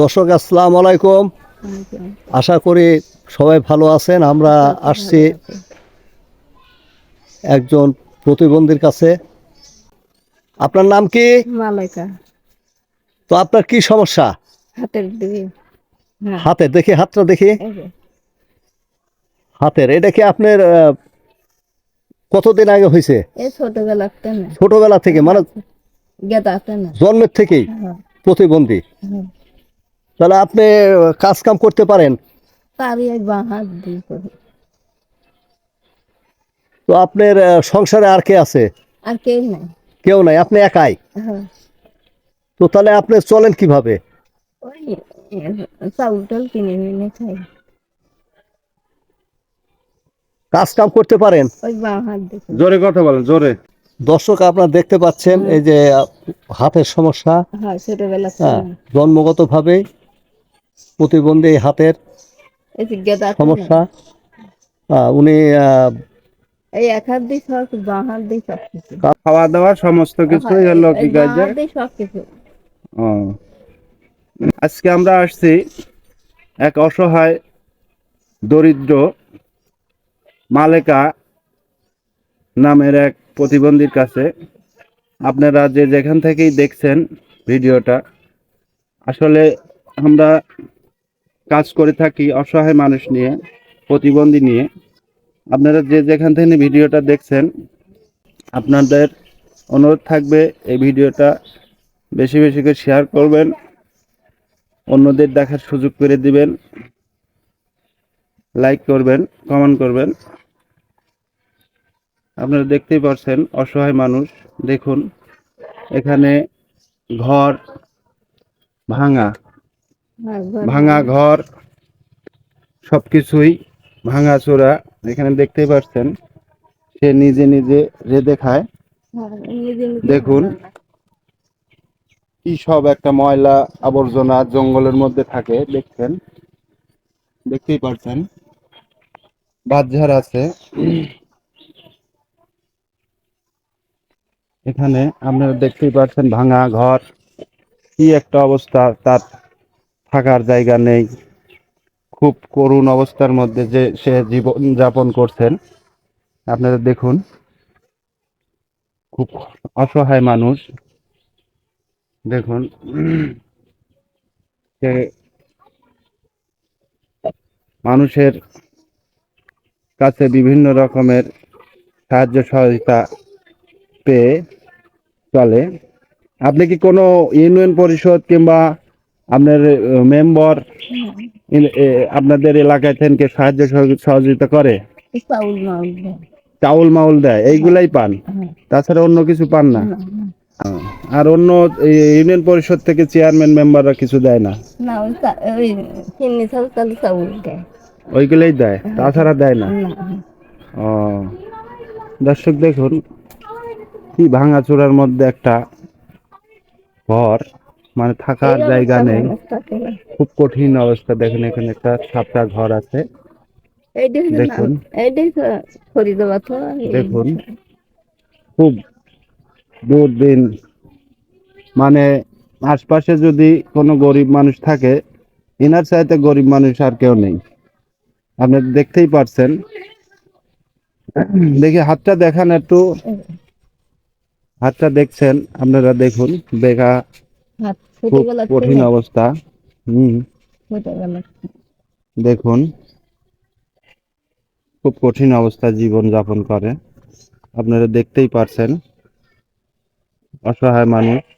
দর্শক আসসালামু আলাইকুম। আশা করি সবাই ভালো আছেন। আমরা আসছি একজন প্রতিবন্ধীর কাছে। আপনার নাম কি? মালাইকা। তো আপনার কি সমস্যা? হাতের হ্যাঁ। হাতে দেখি হাতটা দেখি। হাতের এটা কি আপনার কতদিন আগে হয়েছে? ছোটবেলা থেকে। মানে জন্মের থেকেই হ্যাঁ, প্রতিবন্ধী। হ্যাঁ। তাহলে আপনি কাজ কাম করতে পারেন। তারই বাঁ হাত দিয়ে করি। তো আপনার সংসারে আর কে আছে? আর কেউ নাই। কেউ নাই আপনি একাই? হ্যাঁ। তো তাহলে আপনি চলেন কীভাবে? ওই এ, চাউল টাউল কিনে খাই। কাজ কাম করতে পারেন? জোরে কথা বলেন জোরে। দর্শক আপনারা দেখতে পাচ্ছেন এই যে হাতের সমস্যা। হ্যাঁ ছোটবেলাতে হ্যাঁ জন্মগতভাবে প্রতিবন্ধী হাতের। সমস্যা। উনি এই এক হাত দিয়ে সব বাঁ হাত দিয়ে সব কিছু। খাওয়া দাওয়া সমস্ত কিছুই হ্যাঁ, হলো কি কাজে? সব কিছু। ও। আজকে আমরা আসছি এক অসহায় দরিদ্র মালেকা নামের এক প্রতিবন্ধীর কাছে। আপনারা যে যেখান থেকেই দেখছেন ভিডিওটা আসলে আমরা কাজ করে থাকি অসহায় মানুষ নিয়ে, প্রতিবন্ধী নিয়ে। আপনারা যে যেখান থেকে ভিডিওটা দেখছেন, আপনাদের অনুরোধ থাকবে এই ভিডিওটা বেশি বেশি করে শেয়ার করবেন, অন্যদের দেখার সুযোগ করে দিবেন লাইক করবেন কমেন্ট করবেন। আপনারা দেখতেই পাচ্ছেন অসহায় মানুষ, দেখুন, এখানে ঘর ভাঙা। ঘর- ভাঙা ঘর সবকিছুই ভাঙা চোরা এখানে দেখতেই পাচ্ছেন সে নিজে নিজে রেঁধে খায়। হ্যাঁ, দেখুন। কি সব একটা ময়লা আবর্জনা জঙ্গলের মধ্যে থাকে দেখছেন? দেখতেই পারছেন বাজার আছে। এখানে আপনারা দেখতেই পাচ্ছেন ভাঙা ঘর। কি একটা অবস্থা তার থাকার জায়গা নেই। খুব করুণ অবস্থার মধ্যে যে সে জীবন যাপন করছেন। আপনারা দেখুন, খুব অসহায় মানুষ। দেখুন, সে মানুষের কাছে বিভিন্ন রকমের সাহায্য সহযোগিতা পেয়ে চলে। আপনি কি কোনো ইউনিয়ন পরিষদ কিংবা আপনার মেম্বার আপনাদের এলাকায় থেকে সাহায্য সহযোগিতা করে? চাউল মাউল দেয়। এইগুলাই পান? তাছাড়া অন্য কিছু পান না। আর অন্য ইউনিয়ন পরিষদ থেকে চেয়ারম্যান মেম্বাররা কিছু দেয় না? ওইগুলোই দেয়? তাছাড়া দেয় না না। ও দর্শক দেখুন কি ভাঙাচোরার মধ্যে একটা ঘর। মানে থাকার জায়গা নেই। খুব কঠিন অবস্থা। দেখেন এখানে একটা ছাপটা ঘর আছে। দেখুন। দেখুন। খুব দুর্দিন মানে আশপাশে যদি কোনো গরিব মানুষ থাকে এনার চাইতে গরিব মানুষ আর কেউ নেই। আপনি দেখতেই পারছেন। দেখি হাতটা দেখান একটু। হাতটা দেখছেন আপনারা দেখুন। দেখা হাত খুব কঠিন অবস্থা। হম। দেখুন খুব কঠিন অবস্থা জীবন যাপন করে। আপনারা দেখতেই পারছেন। অসহায় মানুষ।